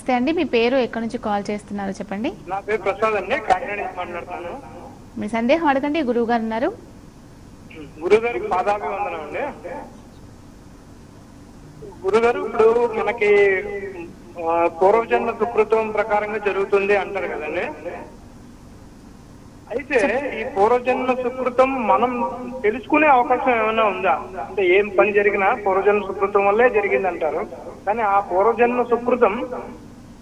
నమస్తే అండి మీ పేరు ఎక్కడి నుంచి కాల్ చేస్తున్నారు చెప్పండి. నా పేరు ప్రసాద్ అండి కాకినాడ నుంచి మాట్లాడుతున్నాను. మీ సందేహం అడగండి గురువు గారు ఉన్నారు. గురుగారికి పాదాభివందనం అండి. గురుగారు ఇప్పుడు మనకి ఆ, పూర్వజన్మ సుకృతం ప్రకారంగా జరుగుతుంది అంటారు కదండి. అయితే ఈ పూర్వజన్మ సుకృతం మనం తెలుసుకునే అవకాశం ఏమైనా ఉందా? అంటే ఏం పని జరిగినా పూర్వజన్మ సుకృతం వల్లే జరిగింది అంటారు కానీ ఆ పూర్వజన్మ సుకృతం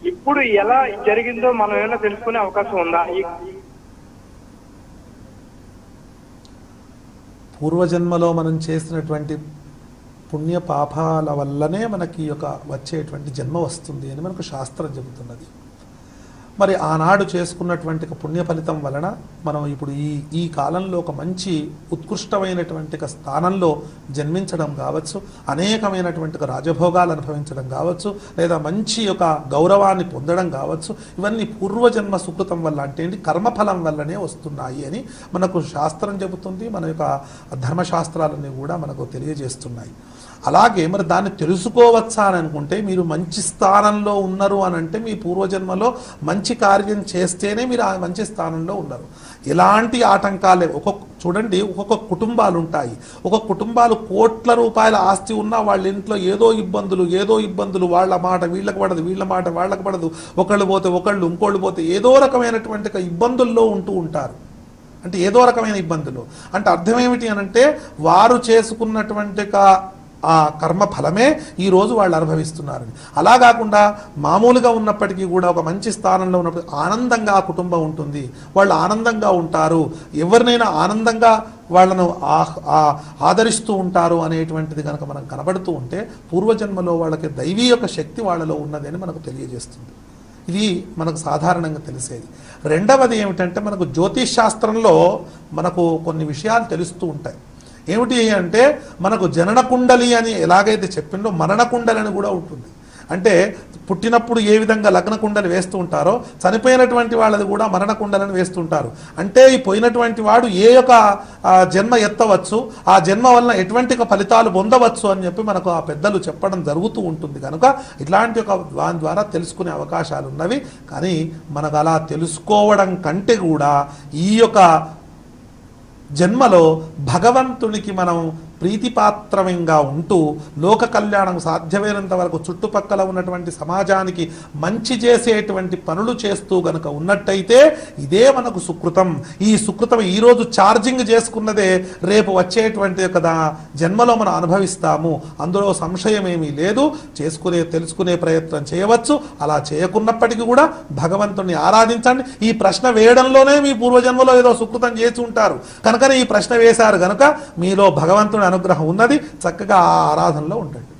ఇప్పుడు ఎలా జరిగిందో మనం ఏమైనా తెలుసుకునే అవకాశం ఉందా? పూర్వజన్మలో మనం చేసినటువంటి పుణ్య పాపాల వల్లనే మనకి ఈ యొక్క వచ్చేటువంటి జన్మ వస్తుంది అని మనకు శాస్త్రం చెబుతున్నది. మరి ఆనాడు చేసుకున్నటువంటి పుణ్య ఫలితం వలన మనం ఇప్పుడు ఈ ఈ కాలంలో ఒక మంచి ఉత్కృష్టమైనటువంటి స్థానంలో జన్మించడం కావచ్చు అనేకమైనటువంటి రాజభోగాలు అనుభవించడం కావచ్చు లేదా మంచి ఒక గౌరవాన్ని పొందడం కావచ్చు ఇవన్నీ పూర్వజన్మ సుకృతం వల్ల అంటే ఏంటి? కర్మఫలం వల్లనే వస్తున్నాయి అని మనకు శాస్త్రం చెబుతుంది మన యొక్క ధర్మశాస్త్రాలన్నీ కూడా మనకు తెలియజేస్తున్నాయి. అలాగే మరి దాన్ని తెలుసుకోవచ్చా అని అనుకుంటే మీరు మంచి స్థానంలో ఉన్నారు అని అంటే మీ పూర్వజన్మలో మంచి కార్యం చేస్తేనే మీరు ఆ మంచి స్థానంలో ఉన్నారు. ఎలాంటి ఆటంకాలే ఒక్కొక్క చూడండి ఒక్కొక్క కుటుంబాలు ఉంటాయి ఒక కుటుంబాలు కోట్ల రూపాయల ఆస్తి ఉన్నా వాళ్ళ ఇంట్లో ఏదో ఇబ్బందులు ఏదో ఇబ్బందులు వాళ్ళ మాట వీళ్ళకి పడదు వీళ్ళ మాట వాళ్ళకి పడదు. ఒకళ్ళు పోతే ఒకళ్ళు ఇంకోళ్ళు పోతే ఏదో రకమైనటువంటి ఇబ్బందుల్లో ఉంటూ ఉంటారు. అంటే ఏదో రకమైన ఇబ్బందులు. అంటే అర్థం ఏమిటి అని అంటే వారు చేసుకున్నటువంటి ఆ కర్మ ఫలమే ఈరోజు వాళ్ళు అనుభవిస్తున్నారని. అలా కాకుండా మామూలుగా ఉన్నప్పటికీ కూడా ఒక మంచి స్థానంలో ఉన్నప్పుడు ఆనందంగా ఆ కుటుంబం ఉంటుంది. వాళ్ళు ఆనందంగా ఉంటారు. ఎవరినైనా ఆనందంగా వాళ్ళను ఆ- ఆదరిస్తూ ఉంటారు అనేటువంటిది కనుక మనం కనబడుతూ ఉంటే పూర్వజన్మలో వాళ్ళకి దైవీ యొక్క శక్తి వాళ్ళలో ఉన్నదని మనకు తెలియజేస్తుంది. ఇది మనకు సాధారణంగా తెలిసేది. రెండవది ఏమిటంటే మనకు జ్యోతిష్ శాస్త్రంలో మనకు కొన్ని విషయాలు తెలుస్తూ ఉంటాయి. ఏమిటి అంటే మనకు జనన కుండలి అని ఎలాగైతే చెప్పిండో మరణ కుండలి అని కూడా ఉంటుంది. అంటే పుట్టినప్పుడు ఏ విధంగా లగ్న కుండలి వేస్తూ ఉంటారో చనిపోయినటువంటి వాళ్ళది కూడా మరణ కుండలని వేస్తుంటారు అంటే ఈ పోయినటువంటి వాడు ఏ యొక్క జన్మ ఎత్తవచ్చు ఆ జన్మ వలన ఎటువంటి ఫలితాలు పొందవచ్చు అని చెప్పి మనకు ఆ పెద్దలు చెప్పడం జరుగుతూ ఉంటుంది కనుక ఇట్లాంటి ఒక దాని ద్వారా తెలుసుకునే అవకాశాలు ఉన్నవి కానీ మనకు అలా తెలుసుకోవడం కంటే కూడా ఈ యొక్క జన్మలో భగవంతునికి మనం ప్రీతిపాత్రమంగా ఉంటూ లోక కళ్యాణం సాధ్యమైనంత వరకు చుట్టుపక్కల ఉన్నటువంటి సమాజానికి మంచి చేసేటువంటి పనులు చేస్తూ గనుక ఉన్నట్టయితే ఇదే మనకు సుకృతం. ఈ సుకృతం ఈరోజు ఛార్జింగ్ చేసుకున్నదే రేపు వచ్చేటువంటి ఒక జన్మలో మనం అనుభవిస్తాము. అందులో సంశయం ఏమీ లేదు. చేసుకునే తెలుసుకునే ప్రయత్నం చేయవచ్చు. అలా చేయకున్నప్పటికీ కూడా భగవంతుని ఆరాధించండి. ఈ ప్రశ్న వేయడంలోనే మీ పూర్వజన్మలో ఏదో సుకృతం చేసి ఉంటారు. కనుకనే ఈ ప్రశ్న వేశారు కనుక మీలో భగవంతుని అనుగ్రహం ఉన్నది చక్కగా ఆ ఆరాధనలో ఉండండి